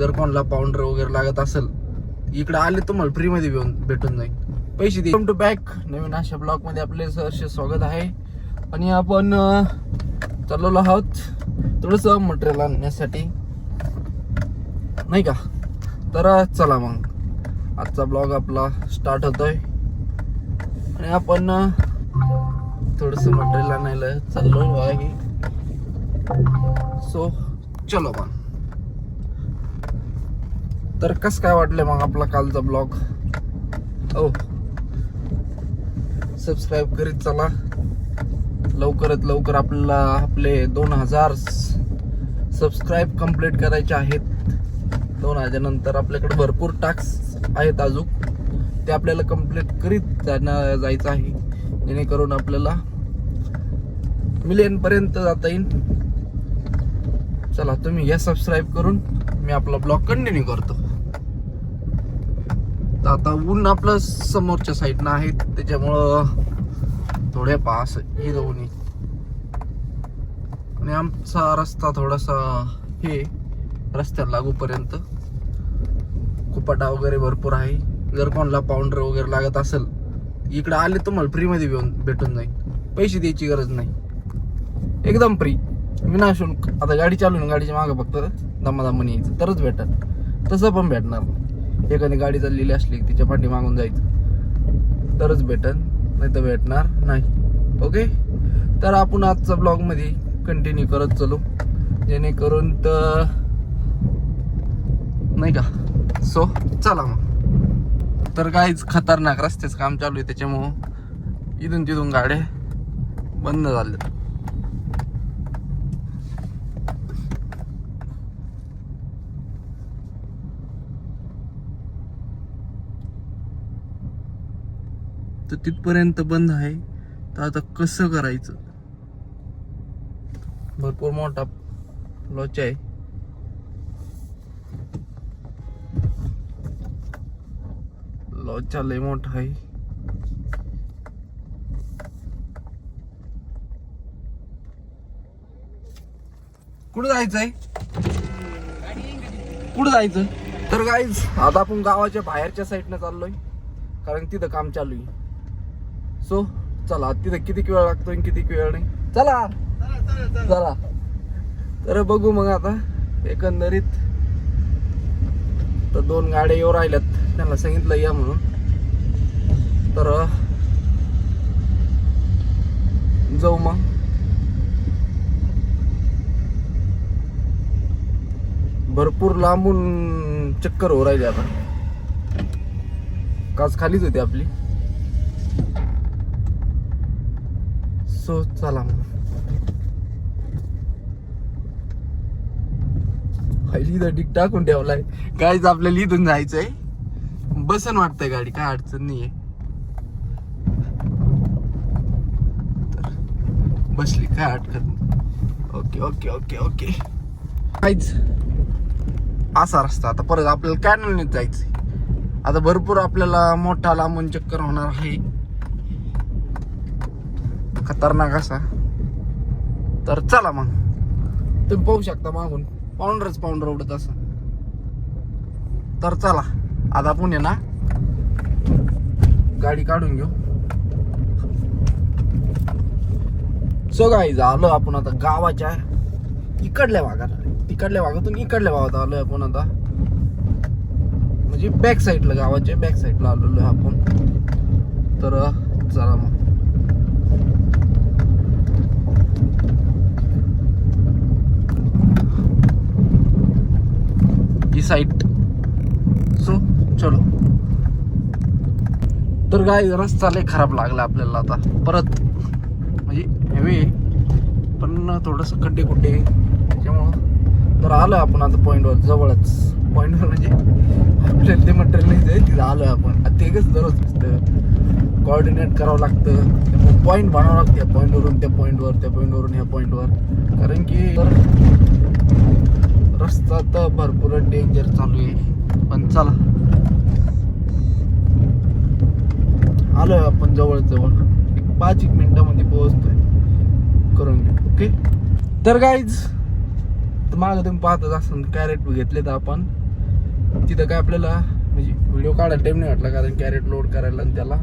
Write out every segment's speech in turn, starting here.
जर कोणाला पाऊंडर वगैरे लागत असेल इकडे आले तुम्हाला फ्री मध्ये भेटून भेटून जाईल. पैसे दे टू बॅक नवीन अशा ब्लॉगमध्ये आपले सहर्ष स्वागत आहे. आणि आपण अं, चाललेलो आहोत थोडस मटेरियल आणण्यासाठी. नाही का? तर चला मग. आजचा ब्लॉग आपला स्टार्ट होतोय. आणि आपण थोडंसं थोडस मटेरियल आणायला चाललो आहे. सो चलो मग. तर कस काय वाटलं मग आपला कालचा ब्लॉग? हो. ओ सबस्क्राईब करीत चला. लवकरात लवकर आपल्याला आपले दोन हजार सबस्क्राईब कंप्लीट करायचे आहेत. दोन हजार नंतर आपल्याकडे भरपूर टास्क आहेत अजून. ते आपल्याला कंप्लीट करीत जाणं जायचं आहे. जेणेकरून आपल्याला मिलियनपर्यंत जाता येईल. चला तुम्ही या सबस्क्राईब करून मी आपला ब्लॉग कंटिन्यू करतो. तर आता ऊन आपलं समोरच्या साईडनं आहे त्याच्यामुळं थोडे पास हे दोन्ही. आणि आमचा रस्ता थोडासा हे रस्त्याला लागूपर्यंत. कुपाटा वगैरे भरपूर आहे. जर कोणाला पाऊंडर वगैरे लागत असेल इकडे आले तुम्हाला फ्रीमध्ये भेटून भेटून जाईल. पैसे द्यायची गरज नाही. एकदम फ्री विनाशुल्क आता गाडी चालून गाडीच्या मागं फक्त दमादमाने यायचं तरच भेटत तसं पण भेटणार नाही. एखादी गाडी चाललेली असली तिच्या पाठी मागून जायचं. तरच भेटन नाही तर भेटणार नाही. ओके तर आपण आजचा ब्लॉगमध्ये कंटिन्यू करत चलो. जेणेकरून तर नाही का? सो चला मग. तर काहीच खतरनाक रस्त्याचं काम चालू आहे त्याच्यामुळं इथून तिथून गाड्या बंद झाल्या तर तिथपर्यंत बंद आहे. तर आता कसं करायचं? भरपूर मोठा लॉच आहे. लॉचा लय मोठा आहे. कुठं जायचंय कुठं जायचं? तर गाईज आता आपण गावाच्या बाहेरच्या साईडनं चाललोय. कारण तिथं काम चालू आहे. सो चला तिथं किती वेळ लागतो किती वेळ नाही? चला! चला. तर बघू मग आता एकंदरीत तर दोन गाड्या येऊ राहिल्यात त्यांना सांगितलं या म्हणून. तर जाऊ मग. भरपूर लांबून चक्कर हो राहिली आता. काच खालीच होती आपली. सो चला मग. पहिली डिक टाकून ठेवलाय. गाईच आपल्याला इथून जायचंय. बसन वाटतंय गाडी काय अडचण नाहीये. बसली काय अडचण नाही. Okay okay okay okay. काहीच. असा रस्ता. आता परत आपल्याला कॅनलनेच जायचंय. आता भरपूर आपल्याला मोठा लांबून चक्कर होणार आहे. खतरनाक असा. तर चला मग. तुम्ही पाहू शकता मागून. पाऊंडरच पाऊंडर उडत असं. तर चला. आता पुणे ना गाडी काढून घेऊ. सो गाई आलो आपण आता गावाच्या इकडल्या भागात. तिकडल्या भागातून इकडल्या भागात आलोय आपण आता. म्हणजे बॅक साईडला गावाच्या बॅक साईडला आलेलो आपण. तर चला मग. ही साईट सो चलो. तर काय रस्ता लय खराब लागला आपल्याला आता. परत म्हणजे हेवे पण थोडंसं खड्डे कुड्डे त्याच्यामुळं. तर आलोय आपण आता पॉईंटवर जवळच. पॉईंटवर म्हणजे आपल्याला ते मटेरियल नाही जाईल तिथं आलोय आपण. आता ते दररोज दिसतं. कॉर्डिनेट करावं लागतं. त्यामुळे पॉईंट बनावं लागतं या पॉईंटवरून त्या पॉईंटवर त्या पॉईंटवरून ह्या पॉईंटवर कारण की रस्ता तर भरपूर डेंजर चालू आहे. पण चला. आलो आपण जवळ जवळ. एक पाच एक मिनिटामध्ये पोहोचतोय. करून घेऊ. ओके तर गाईज मागं तुम्ही पाहतच असाल कॅरेट घेतले तर आपण. तिथं काय आपल्याला म्हणजे व्हिडिओ काढायला टाईम नाही वाटला कारण कॅरेट लोड करायला आणि त्याला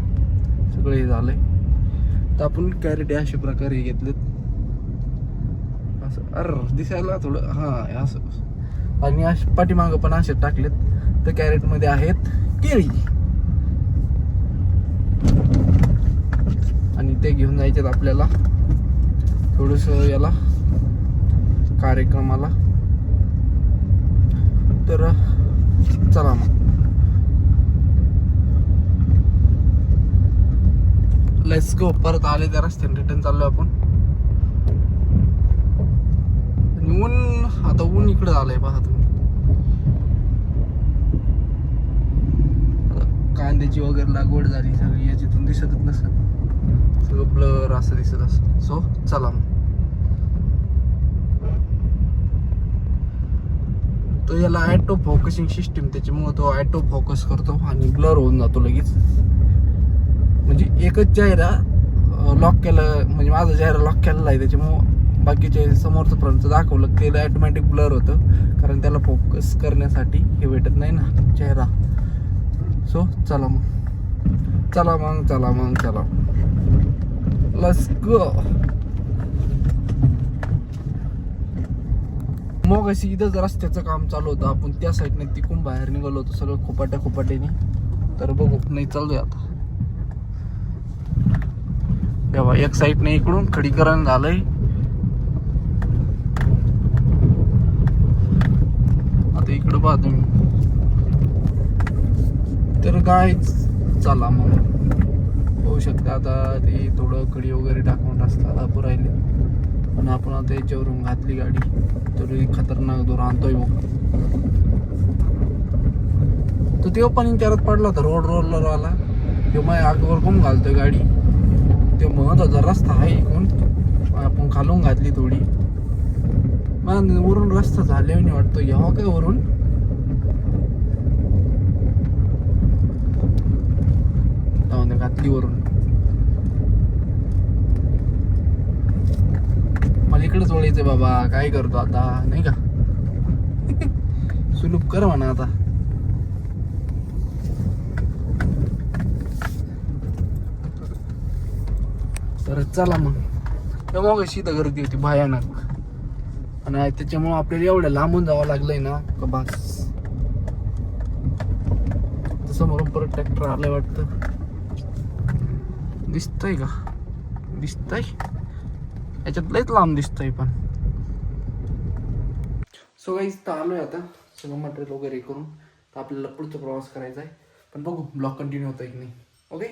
सगळं हे झालंय. तर आपण कॅरेट अशा प्रकारे घेतलेत. असं अर दिसायला थोडं हां असं. आणि अशा पाठीमागं पण असे टाकलेत. तर कॅरेटमध्ये आहेत केळी. आणि ते घेऊन जायचे आपल्याला. थोडस याला कार्यक्रमाला. तर चला मग. लेट्स गो परत आले त्या रस्त्याने. रिटर्न चाललो आपण. आणि ऊन आता ऊन इकडे आलंय पहा तुम्ही. कांद्याची वगैरे लागवड झाली सगळी याच्यातून दिसतच नसत सगळं ब्लर असं दिसत असं सो चला मग. तो याला ॲटो फोकसिंग सिस्टीम त्याच्यामुळे तो ॲटो फोकस करतो आणि ब्लर होऊन जातो लगेच. म्हणजे एकच चेहरा लॉक केलं म्हणजे माझा चेहरा लॉक केलेला आहे त्याच्यामुळं बाकीचे समोरचं फ्रंटचं दाखवलं त्याला ॲटोमॅटिक ब्लर होतं. कारण त्याला फोकस करण्यासाठी हे भेटत नाही ना चेहरा. सो चला मग. चला मग चला मग चला लस मग अशी इथंच रस्त्याचं काम चालू होतं. आपण त्या साईडने तिकून बाहेर निघालो होतो सगळं खोपाट्या खोपाट्याने. तर बघू नाही चालूया आता. तेव्हा एक साईडने इकडून खडीकरण झालंय आता इकडं पहा तुम्ही. तर काय चला मग. होऊ शकतं आता ते थोडं कडी वगैरे टाकून रस्ता दाबू राहिले. पण आपण आता याच्यावरून घातली गाडी. तरी खतरनाक दूर आणतोय बघ. तर तेव्हा पण विचारात पडला होता रोड रोलर आला तेव्हा आगवर कोण घालतोय गाडी? ते म्हणत होता रस्ता आहे इकून आपण खालून घातली थोडी. मग वरून रस्ता झाले वाटतो यावं काय वरून? जाऊन वरून. मला इकडेच वळायचंय बाबा काय करतो आता नाही का? सुलूप कर म्हणा आता. तर चला मग. तेव्हा मग शीत गर्दी होती भयानक. आणि त्याच्यामुळं आपल्याला एवढं लांबून जावं लागलंय ना का बस. समोरून परत ट्रॅक्टर आलंय वाटतं. दिसतंय का दिसतंय याच्यात लयच लांब दिसतंय पण सो काही आलोय आता सगळं मटेरियल वगैरे करून तर आपल्याला पुढचा प्रवास करायचा आहे पण बघू ब्लॉक कंटिन्यू होता की नाही ओके